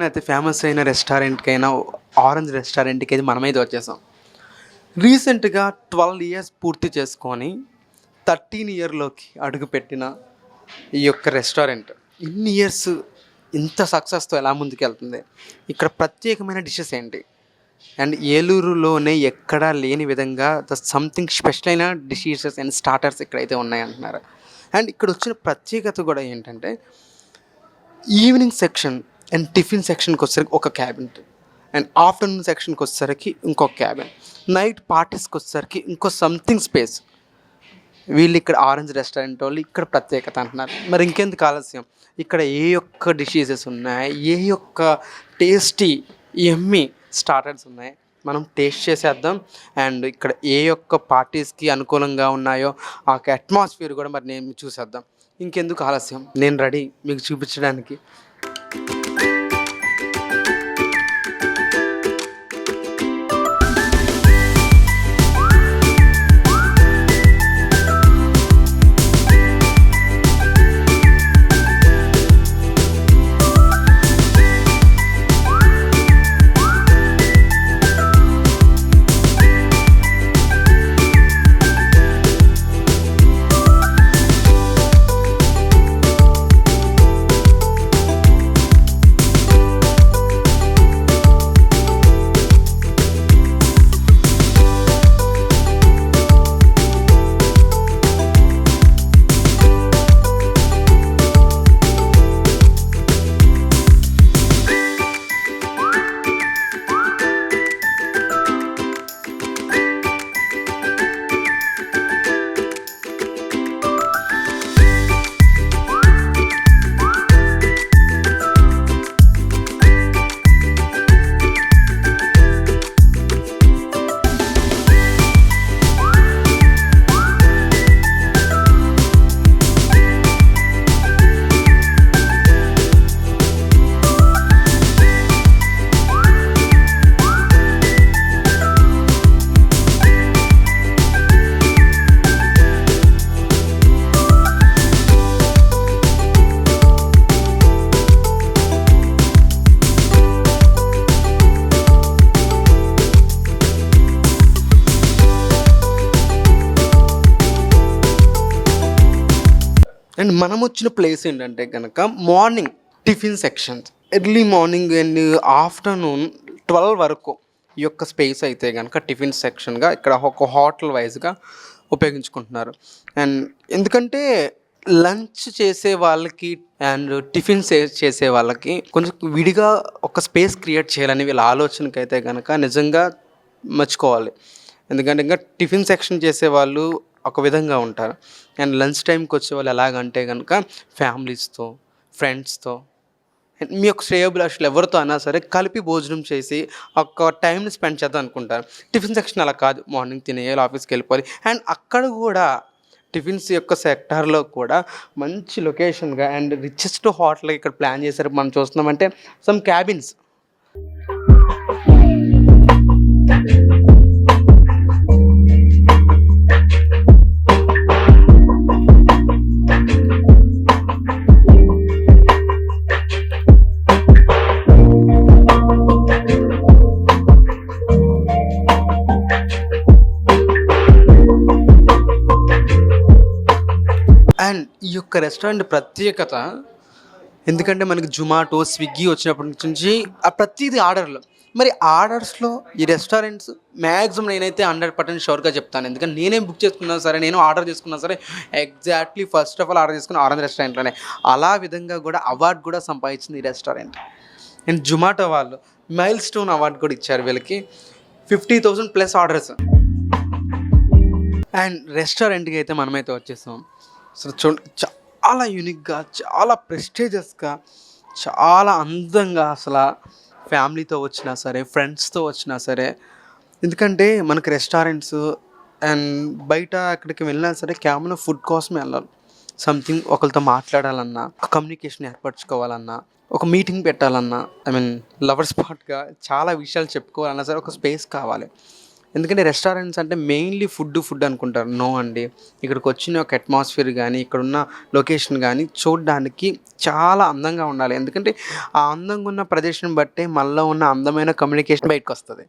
ఏలూరులోనే అతి ఫేమస్ అయిన రెస్టారెంట్కైనా ఆరెంజ్ రెస్టారెంట్కి అయితే మనమైతే వచ్చేసాం. రీసెంట్గా ట్వెల్వ్ ఇయర్స్ పూర్తి చేసుకొని థర్టీన్ ఇయర్లోకి అడుగుపెట్టిన ఈ యొక్క రెస్టారెంట్ ఇన్ని ఇయర్స్ ఇంత సక్సెస్తో ఎలా ముందుకెళ్తుంది? ఇక్కడ ప్రత్యేకమైన డిషెస్ ఏంటి? అండ్ ఏలూరులోనే ఎక్కడా లేని విధంగా ద సంథింగ్ స్పెషల్ అయిన డిషెసెస్ అండ్ స్టార్టర్స్ ఇక్కడైతే ఉన్నాయంటున్నారు. అండ్ ఇక్కడ వచ్చిన ప్రత్యేకత కూడా ఏంటంటే ఈవినింగ్ సెక్షన్ అండ్ టిఫిన్ సెక్షన్కి వచ్చేసరికి ఒక క్యాబిన్ అండ్ ఆఫ్టర్నూన్ సెక్షన్కి వచ్చేసరికి ఇంకొక క్యాబిన్ నైట్ పార్టీస్కి వచ్చేసరికి ఇంకో సంథింగ్ స్పేస్ వీళ్ళు ఇక్కడ ఆరెంజ్ రెస్టారెంట్ వాళ్ళు ఇక్కడ ప్రత్యేకత అంటున్నారు. మరి ఇంకెందుకు ఆలస్యం? ఇక్కడ ఏ యొక్క డిషెసెస్ ఉన్నాయి? ఏ ఒక్క టేస్టీ ఎమ్మి స్టార్టర్స్ ఉన్నాయి? మనం టేస్ట్ చేసేద్దాం. అండ్ ఇక్కడ ఏ యొక్క పార్టీస్కి అనుకూలంగా ఉన్నాయో ఆ అట్మాస్ఫియర్ కూడా మరి నేను చూసేద్దాం. ఇంకెందుకు ఆలస్యం? నేను రెడీ మీకు చూపించడానికి. వచ్చిన ప్లేస్ ఏంటంటే కనుక morning tiffin sections. Early morning and afternoon twelve వరకు ఈ యొక్క స్పేస్ అయితే కనుక టిఫిన్ సెక్షన్గా ఇక్కడ ఒక హోటల్ వైజ్గా ఉపయోగించుకుంటున్నారు. అండ్ ఎందుకంటే లంచ్ చేసే వాళ్ళకి అండ్ టిఫిన్ చేసే వాళ్ళకి కొంచెం విడిగా ఒక స్పేస్ క్రియేట్ చేయాలని వీళ్ళ ఆలోచనకి అయితే కనుక నిజంగా మర్చిపోవాలి ఎందుకంటే ఇంకా టిఫిన్ సెక్షన్ చేసే వాళ్ళు ఒక విధంగా ఉంటారు. అండ్ లంచ్ టైంకి వచ్చే వాళ్ళు ఎలాగంటే కనుక ఫ్యామిలీస్తో ఫ్రెండ్స్తో అండ్ మీ యొక్క శ్రేయోభిలాషులు ఎవరితో అయినా సరే కలిపి భోజనం చేసి ఒక టైంని స్పెండ్ చేద్దాం అనుకుంటారు. టిఫిన్ సెక్షన్ అలా కాదు. మార్నింగ్ తినేయాలి ఆఫీస్కి వెళ్ళిపోవాలి. అండ్ అక్కడ కూడా టిఫిన్స్ యొక్క సెక్టార్లో కూడా మంచి లొకేషన్గా అండ్ రిచెస్ట్ హోటల్ ఇక్కడ ప్లాన్ చేశారు. మనం చూస్తున్నామంటే సమ్ క్యాబిన్స్. యొక్క రెస్టారెంట్ ప్రత్యేకత. ఎందుకంటే మనకి జొమాటో స్విగ్గీ వచ్చినప్పటి నుంచి ఆ ప్రతిదీ ఆర్డర్లు. మరి ఆర్డర్స్లో ఈ రెస్టారెంట్స్ మ్యాక్సిమం నేనైతే హండ్రెడ్ పర్సెంట్ షూర్గా చెప్తాను. ఎందుకంటే నేనేం బుక్ చేసుకున్నా సరే నేను ఆర్డర్ చేసుకున్నా సరే exactly first of all order చేసుకున్న ఆరెంజ్ రెస్టారెంట్లోనే. అలా విధంగా కూడా అవార్డు కూడా సంపాదించింది ఈ రెస్టారెంట్. అండ్ జొమాటో వాళ్ళు మైల్ స్టోన్ అవార్డు కూడా ఇచ్చారు వీళ్ళకి. Fifty thousand plus orders. And రెస్టారెంట్కి అయితే మనమైతే వచ్చేసాం. అసలు చూడండి చాలా యూనిక్గా చాలా ప్రెస్టేజియస్గా చాలా అందంగా అసలు ఫ్యామిలీతో వచ్చినా సరే ఫ్రెండ్స్తో వచ్చినా సరే ఎందుకంటే మనకు రెస్టారెంట్స్ అండ్ బయట అక్కడికి వెళ్ళినా సరే కేవలం ఫుడ్ కోసమే వెళ్ళాలి. సంథింగ్ ఒకరితో మాట్లాడాలన్నా ఒక కమ్యూనికేషన్ ఏర్పరచుకోవాలన్నా ఒక మీటింగ్ పెట్టాలన్నా ఐ మీన్ లవర్ స్పాట్గా చాలా విషయాలు చెప్పుకోవాలన్నా సరే ఒక స్పేస్ కావాలి. ఎందుకంటే రెస్టారెంట్స్ అంటే మెయిన్లీ ఫుడ్ ఫుడ్ అనుకుంటారు. నో అండి. ఇక్కడికి వచ్చిన ఒక అట్మాస్ఫియర్ కానీ ఇక్కడున్న లొకేషన్ కానీ చూడడానికి చాలా అందంగా ఉండాలి. ఎందుకంటే ఆ అందంగా ఉన్న ప్రదేశం బట్టే మళ్ళీ ఉన్న అందమైన కమ్యూనికేషన్ బయటకు వస్తుంది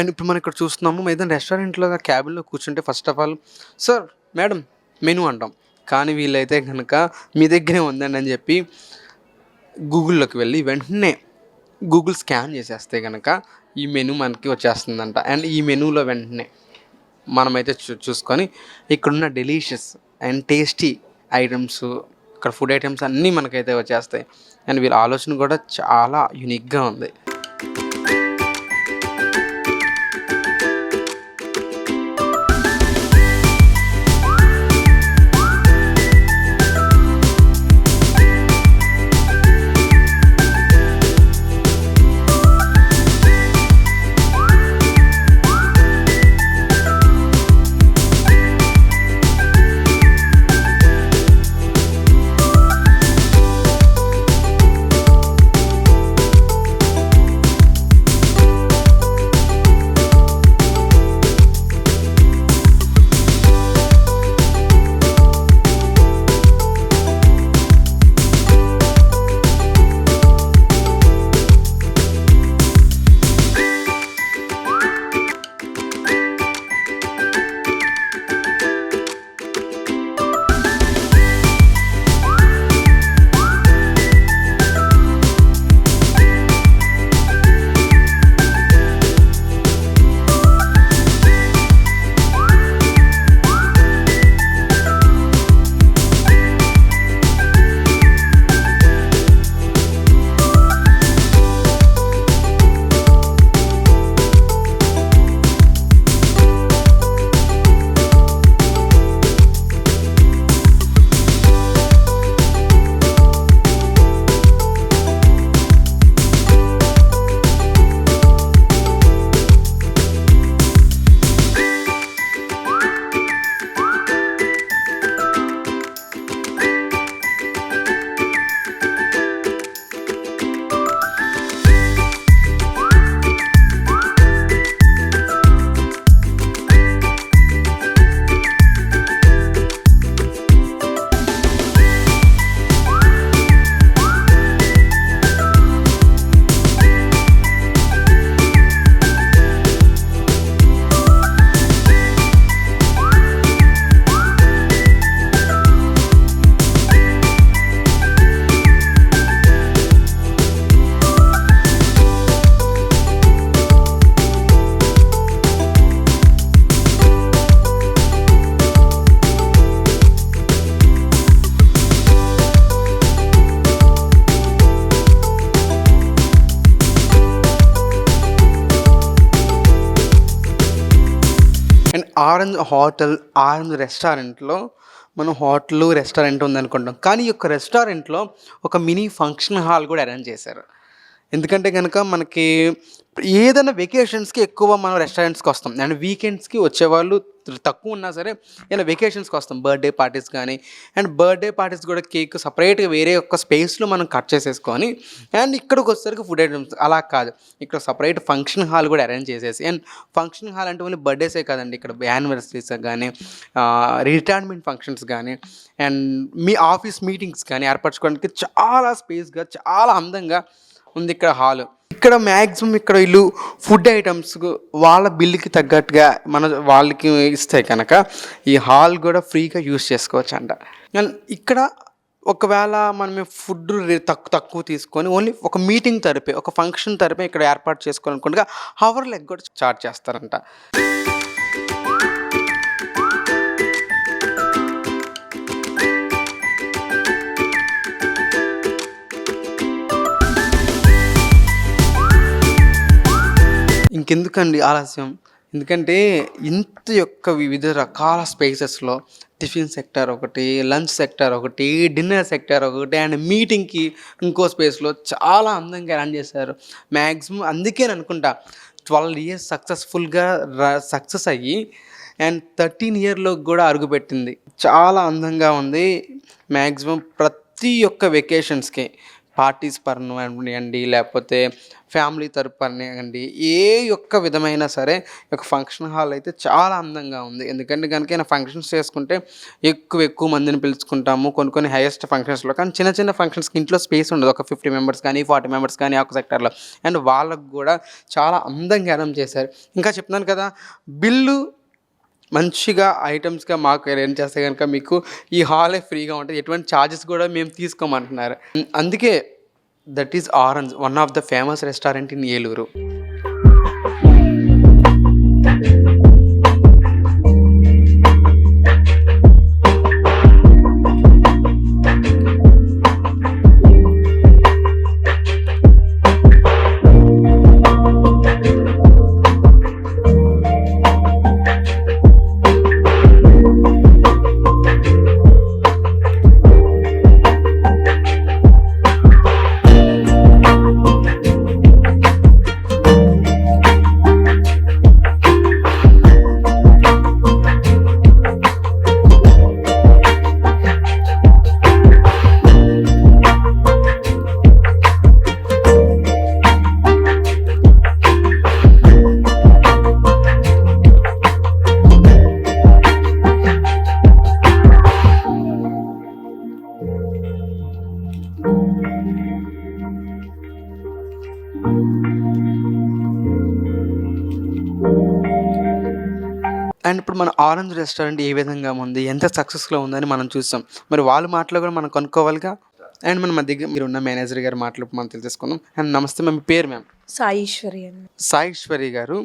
అండ్ ఇప్పుడు మనం ఇక్కడ చూస్తున్నాము ఏదైనా రెస్టారెంట్లో క్యాబిన్లో కూర్చుంటే first of all sir madam menu అంటాం. కానీ వీళ్ళైతే కనుక మీ దగ్గరే ఉందండి అని చెప్పి గూగుల్లోకి వెళ్ళి వెంటనే గూగుల్ స్కాన్ చేసేస్తే కనుక ఈ మెనూ మనకి వచ్చేస్తుందంట. అండ్ ఈ మెనూలో వెంటనే మనమైతే చూ చూసుకొని ఇక్కడున్న డెలీషియస్ అండ్ టేస్టీ ఐటమ్స్ ఇక్కడ ఫుడ్ ఐటమ్స్ అన్నీ మనకైతే వచ్చేస్తాయి. అండ్ వీళ్ళ ఆలోచన కూడా చాలా యూనిక్గా ఉంది. ఆరెంజ్ హోటల్ ఆరెంజ్ రెస్టారెంట్లో మనం హోటల్ రెస్టారెంట్ ఉందనుకుంటాం. కానీ ఈ యొక్క రెస్టారెంట్లో ఒక మినీ ఫంక్షన్ హాల్ కూడా అరేంజ్ చేశారు. ఎందుకంటే కనుక మనకి ఏదైనా వెకేషన్స్కి ఎక్కువ మనం రెస్టారెంట్స్కి వస్తాం. అండ్ వీకెండ్స్కి వచ్చేవాళ్ళు తక్కువ ఉన్నా సరే ఇలా వెకేషన్స్కి వస్తాం. బర్త్డే పార్టీస్ కానీ అండ్ బర్త్డే పార్టీస్ కూడా కేక్ సపరేట్గా వేరే ఒక స్పేస్లో మనం కట్ చేసేసుకొని అండ్ ఇక్కడికి వచ్చేసరికి ఫుడ్ ఐటమ్స్ అలా కాదు. ఇక్కడ సపరేట్ ఫంక్షన్ హాల్ కూడా అరేంజ్ చేసేసి అండ్ ఫంక్షన్ హాల్ అంటే ఓన్లీ బర్త్డేసే కాదండి. ఇక్కడ యానివర్సరీస్ కానీ రిటైర్మెంట్ ఫంక్షన్స్ కానీ అండ్ మీ ఆఫీస్ మీటింగ్స్ కానీ ఏర్పరచుకోవడానికి చాలా స్పేస్గా చాలా అందంగా ఉంది ఇక్కడ హాల్ ఇక్కడ మ్యాక్సిమం ఇక్కడ వీళ్ళు ఫుడ్ ఐటమ్స్ వాళ్ళ బిల్లుకి తగ్గట్టుగా మన వాళ్ళకి ఇస్తే కనుక ఈ హాల్ కూడా ఫ్రీగా యూస్ చేసుకోవచ్చు అంట ఇక్కడ ఒకవేళ మనం ఫుడ్ తక్కువ తక్కువ తీసుకొని ఓన్లీ ఒక మీటింగ్ తరపే ఒక ఫంక్షన్ తరపే ఇక్కడ ఏర్పాటు చేసుకోవాలనుకుంటే హవర్ లెగ్ కూడా చార్జ్ చేస్తారంట. ఇంకెందుకండి ఆలస్యం? ఎందుకంటే ఇంత యొక్క వివిధ రకాల స్పేసెస్లో టిఫిన్ సెక్టర్ ఒకటి లంచ్ సెక్టర్ ఒకటి డిన్నర్ సెక్టర్ ఒకటి అండ్ మీటింగ్కి ఇంకో స్పేస్లో చాలా అందంగా రన్ చేశారు. మ్యాక్సిమం అందుకే అనుకుంటా ట్వెల్వ్ ఇయర్స్ సక్సెస్ఫుల్గా సక్సెస్ అయ్యి అండ్ థర్టీన్ ఇయర్లో కూడా అరుగుపెట్టింది చాలా అందంగా ఉంది. మ్యాక్సిమం ప్రతి ఒక్క వెకేషన్స్కి పార్టీస్ పరనివ్వండి లేకపోతే ఫ్యామిలీ తరపు పరనివ్వండి ఏ యొక్క విధమైన సరే ఒక ఫంక్షన్ హాల్ అయితే చాలా అందంగా ఉంది. ఎందుకంటే కనుక ఏమైనా ఫంక్షన్స్ చేసుకుంటే ఎక్కువ ఎక్కువ మందిని పిలుచుకుంటాము కొన్ని కొన్ని హైయెస్ట్ ఫంక్షన్స్లో కానీ చిన్న చిన్న ఫంక్షన్స్కి ఇంట్లో స్పేస్ ఉండదు. ఒక ఫిఫ్టీ మెంబర్స్ కానీ ఫార్టీ మెంబర్స్ కానీ ఒక సెక్టర్లో అండ్ వాళ్ళకు కూడా చాలా అందంగా అరేంజ్ చేశారు. ఇంకా చెప్తున్నాను కదా బిల్లు మంచిగా ఐటమ్స్గా మాకు అరేంజ్ చేస్తే కనుక మీకు ఈ హాలే ఫ్రీగా ఉంటుంది. ఎటువంటి ఛార్జెస్ కూడా మేము తీసుకోమంటున్నారు. అందుకే that is orange one of the famous restaurant in Eluru and ఇప్పుడు మన ఆరెంజ్ రెస్టారెంట్ ఏ విధంగా ఉంది? ఎంత సక్సెస్లో ఉందని మనం చూస్తాం. మరి వాళ్ళ మాటలో కూడా మనం కనుక్కోవాలిగా? అండ్ మనం మా దగ్గర మీరు ఉన్న మేనేజర్ గారి మాటలు మనం తెలుసుకుందాం అండ్ నమస్తే మ్యామ్ మీ పేరు మ్యామ్? సాయిశ్వరి అని సాయిశ్వరి గారు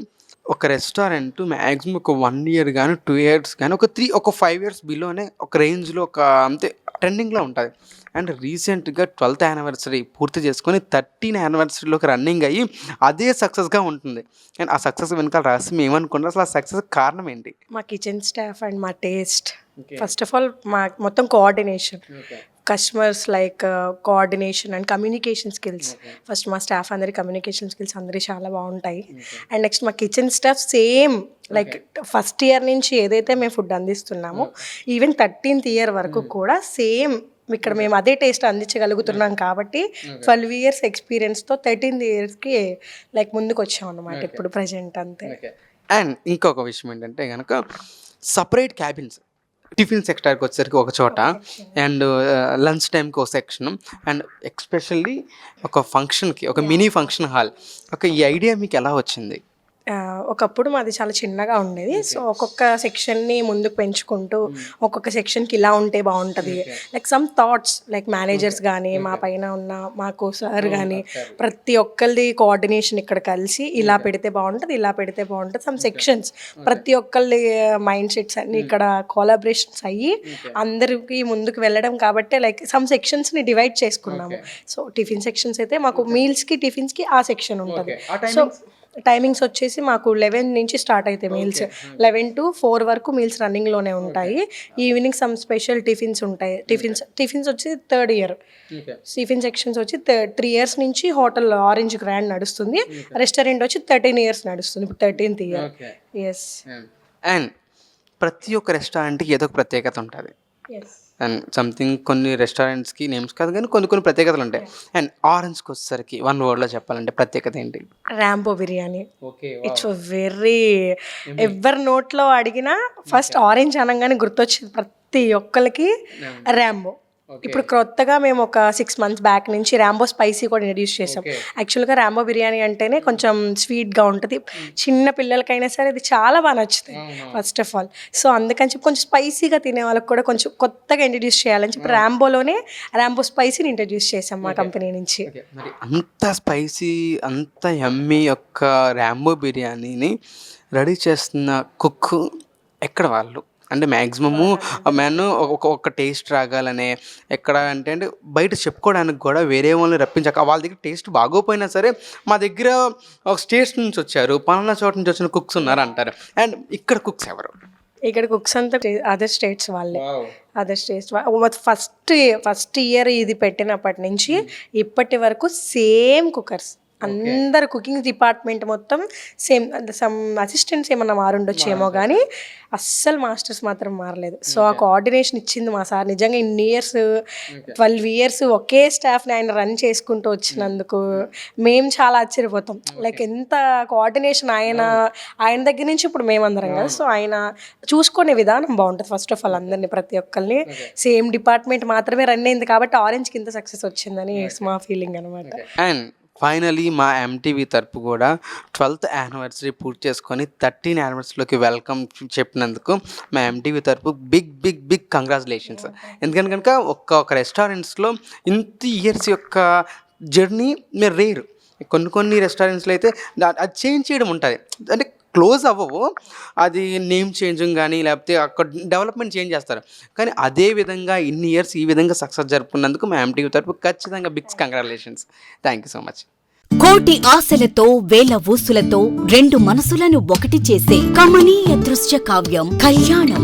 ఒక రెస్టారెంట్ మ్యాక్సిమం ఒక వన్ ఇయర్ కానీ టూ ఇయర్స్ కానీ ఒక త్రీ ఒక ఫైవ్ ఇయర్స్ బిలోనే ఒక రేంజ్లో ఒక అంతే ట్రెండింగ్లో ఉంటుంది. అండ్ రీసెంట్గా ట్వెల్త్ యానివర్సరీ పూర్తి చేసుకొని థర్టీన్ యానివర్సరీలోకి రన్నింగ్ అయ్యి అదే సక్సెస్గా ఉంటుంది. అండ్ ఆ సక్సెస్ వెనకాల రహస్యం ఏమనుకుంటారు అసలు ఆ సక్సెస్ కారణం ఏంటి? మా కిచెన్ స్టాఫ్ అండ్ మా టేస్ట్. ఫస్ట్ ఆఫ్ ఆల్ మా మొత్తం coordination customers like coordination and communication skills first మా స్టాఫ్ అందరి కమ్యూనికేషన్ స్కిల్స్ అందరి చాలా బాగుంటాయి. అండ్ నెక్స్ట్ మా kitchen staff same like first year నుంచి ఏదైతే మేము ఫుడ్ అందిస్తున్నామో ఈవెన్ థర్టీన్త్ ఇయర్ వరకు కూడా సేమ్ ఇక్కడ మేము అదే టేస్ట్ అందించగలుగుతున్నాం కాబట్టి ట్వెల్వ్ ఇయర్స్ ఎక్స్పీరియన్స్తో థర్టీన్త్ ఇయర్స్కి లైక్ ముందుకు వచ్చాం అన్నమాట ఇప్పుడు ప్రజెంట్ అంతే. అండ్ ఇంకొక విషయం ఏంటంటే కనుక సపరేట్ క్యాబిన్స్ టిఫిన్ సెక్టర్కి వచ్చేసరికి ఒక చోట అండ్ లంచ్ టైంకి ఒక సెక్షన్ అండ్ ఎక్స్పెషల్లీ ఒక ఫంక్షన్కి ఒక మినీ ఫంక్షన్ హాల్ ఒక ఈ ఐడియా మీకు ఎలా వచ్చింది? ఒకప్పుడు మాది చాలా చిన్నగా ఉండేది. సో ఒక్కొక్క సెక్షన్ని ముందుకు పెంచుకుంటూ ఒక్కొక్క సెక్షన్కి ఇలా ఉంటే బాగుంటుంది. Like some thoughts like managers కానీ మా పైన ఉన్న మాకు సార్ కానీ ప్రతి ఒక్కరిది కోఆర్డినేషన్ ఇక్కడ కలిసి ఇలా పెడితే బాగుంటుంది ఇలా పెడితే బాగుంటుంది. సమ్ సెక్షన్స్ ప్రతి ఒక్కరి మైండ్ సెట్స్ అన్ని ఇక్కడ కోలాబరేషన్స్ అయ్యి అందరికి ముందుకు వెళ్ళడం కాబట్టి లైక్ సమ్ సెక్షన్స్ని డివైడ్ చేసుకున్నాము. సో టిఫిన్ సెక్షన్స్ అయితే మాకు మీల్స్కి టిఫిన్స్కి ఆ సెక్షన్ ఉంటుంది. సో టైమింగ్స్ వచ్చేసి మాకు లెవెన్ నుంచి స్టార్ట్ అవుతాయి మీల్స్. లెవెన్ టు ఫోర్ వరకు మీల్స్ రన్నింగ్లోనే ఉంటాయి. ఈవినింగ్ సమ్ స్పెషల్ టిఫిన్స్ ఉంటాయి. టిఫిన్స్ టిఫిన్స్ వచ్చి థర్డ్ ఇయర్. టిఫిన్ సెక్షన్స్ వచ్చి త్రీ ఇయర్స్ నుంచి హోటల్ ఆరెంజ్ గ్రాండ్ నడుస్తుంది. రెస్టారెంట్ వచ్చి థర్టీన్ ఇయర్స్ నడుస్తుంది. ఇప్పుడు థర్టీన్త్ ఇయర్. ఎస్ అండ్ ప్రతి ఒక్క రెస్టారెంట్కి ఏదో ఒక ప్రత్యేకత ఉంటుంది. ఎస్ అండ్ సంథింగ్ కొన్ని రెస్టారెంట్స్కి నేమ్స్ కాదు కానీ కొన్ని కొన్ని ప్రత్యేకతలు ఉంటాయి. అండ్ ఆరెంజ్కి వచ్చేసరికి వన్ వర్డ్లో చెప్పాలంటే ప్రత్యేకత ఏంటి? Rambo biryani. Okay it's very ఎవరి నోట్లో అడిగినా ఫస్ట్ ఆరెంజ్ అనగానే గుర్తొచ్చేది ప్రతి ఒక్కరికి ర్యాంబో ఇప్పుడు కొత్తగా మేము ఒక సిక్స్ మంత్స్ బ్యాక్ నుంచి ర్యాంబో స్పైసీ కూడా ఇంట్రడ్యూస్ చేసాం యాక్చువల్గా ర్యాంబో బిర్యానీ అంటేనే కొంచెం స్వీట్గా ఉంటుంది. చిన్న పిల్లలకైనా సరే ఇది చాలా బాగా నచ్చుతుంది ఫస్ట్ ఆఫ్ ఆల్ సో అందుకని చెప్పి కొంచెం స్పైసీగా తినే వాళ్ళకి కూడా కొంచెం కొత్తగా ఇంట్రడ్యూస్ చేయాలని చెప్పి ర్యాంబోలోనే ర్యాంబో స్పైసీని ఇంట్రడ్యూస్ చేసాం మా కంపెనీ నుంచి. మరి అంత స్పైసీ అంత ఎమ్మి యొక్క ర్యాంబో బిర్యానీని రెడీ చేస్తున్న కుక్ ఎక్కడ వాళ్ళు? అంటే మ్యాక్సిమము మ్యాన్ ఒక టేస్ట్ రాగాలనే ఎక్కడ అంటే అంటే బయట చెప్పుకోవడానికి కూడా వేరే వాళ్ళని రప్పించాక వాళ్ళ దగ్గర టేస్ట్ బాగోపోయినా సరే మా దగ్గర ఒక స్టేట్స్ నుంచి వచ్చారు పలానా చోట నుంచి వచ్చిన కుక్స్ ఉన్నారు అంటారు అండ్ ఇక్కడ కుక్స్ ఎవరు? ఇక్కడ కుక్స్ అంతా అదర్ స్టేట్స్ వాళ్ళే. Other states first first year ఇది పెట్టినప్పటి నుంచి ఇప్పటి వరకు సేమ్ కుక్కర్స్ అందరు కుకింగ్ డిపార్ట్మెంట్ మొత్తం సేమ్ సమ్ అసిస్టెంట్స్ ఏమన్నా మారుండొచ్చేమో కానీ అస్సలు మాస్టర్స్ మాత్రం మారలేదు. సో ఆ కోఆర్డినేషన్ ఇచ్చింది మా సార్. నిజంగా ఇన్ని ఇయర్స్ ట్వెల్వ్ ఇయర్స్ ఒకే స్టాఫ్ని ఆయన రన్ చేసుకుంటూ వచ్చినందుకు మేము. చాలా ఆశ్చర్యపోతాం. లైక్ ఎంత కోఆర్డినేషన్ ఆయన ఆయన దగ్గర నుంచి ఇప్పుడు మేమందరం కదా. సో ఆయన చూసుకునే విధానం బాగుంటుంది ఫస్ట్ ఆఫ్ ఆల్ అందరినీ ప్రతి ఒక్కరిని సేమ్ డిపార్ట్మెంట్ మాత్రమే రన్ అయింది కాబట్టి ఆరెంజ్ కింద సక్సెస్ వచ్చిందని మా ఫీలింగ్ అనమాట అండ్ ఫైనలీ మా ఎంటీవీ తరపు కూడా ట్వెల్త్ యానివర్సరీ పూర్తి చేసుకొని థర్టీన్ యానివర్సరీలోకి వెల్కమ్ చెప్పినందుకు మా ఎంటీవీ తరపు బిగ్ బిగ్ బిగ్ కంగ్రాచులేషన్స్ ఎందుకంటే కనుక ఒక్క ఒక రెస్టారెంట్స్లో ఇంత ఇయర్స్ యొక్క జర్నీ మీరు రేరు. కొన్ని కొన్ని రెస్టారెంట్స్లో అయితే అది చేంజ్ చేయడం ఉంటుంది. అంటే క్లోజ్ అవ్వవు. అది నేమ్ చేంజింగ్ కానీ లేకపోతే అక్కడ డెవలప్మెంట్ చేంజ్ చేస్తారు. కానీ అదే విధంగా ఇన్ని ఇయర్స్ ఈ విధంగా సక్సెస్ జరుపుకున్నందుకు మా ఎంటీవీ తరపు ఖచ్చితంగా Biggs congratulations. Thank you so much కోటి ఆశలతో వేల ఊసులతో రెండు మనసులను ఒకటి చేసే కమనీయ దృశ్య కావ్యం కళ్యాణం.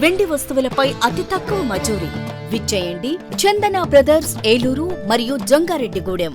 వెండి వస్తువులపై అతి తక్కువ మజూరీ. విచ్చేయండి చందన బ్రదర్స్ ఏలూరు మరియు జంగారెడ్డిగూడెం.